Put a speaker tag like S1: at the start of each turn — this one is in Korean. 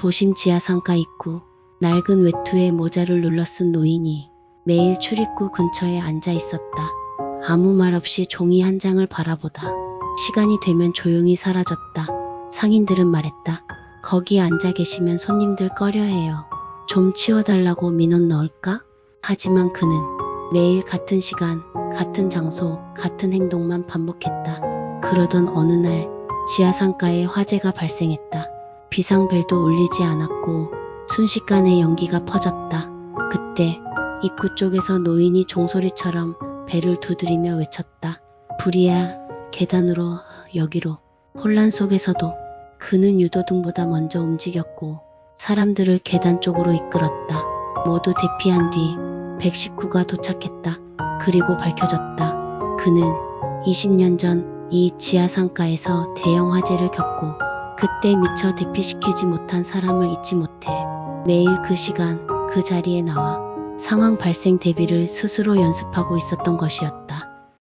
S1: 도심 지하상가 입구 낡은 외투에 모자를 눌러 쓴 노인이 매일 출입구 근처에 앉아 있었다. 아무 말 없이 종이 한 장을 바라보다 시간이 되면 조용히 사라졌다. 상인들은 말했다. 거기 앉아 계시면 손님들 꺼려해요. 좀 치워달라고 민원 넣을까? 하지만 그는 매일 같은 시간, 같은 장소, 같은 행동만 반복했다. 그러던 어느 날 지하상가에 화재가 발생했다. 비상벨도 울리지 않았고 순식간에 연기가 퍼졌다. 그때 입구 쪽에서 노인이 종소리처럼 배를 두드리며 외쳤다. 불이야, 계단으로, 여기로. 혼란 속에서도 그는 유도등보다 먼저 움직였고 사람들을 계단 쪽으로 이끌었다. 모두 대피한 뒤 119가 도착했다. 그리고 밝혀졌다. 그는 20년 전 이 지하상가에서 대형 화재를 겪고 그때 미처 대피시키지 못한 사람을 잊지 못해 매일 그 시간 그 자리에 나와 상황 발생 대비를 스스로 연습하고 있었던 것이었다.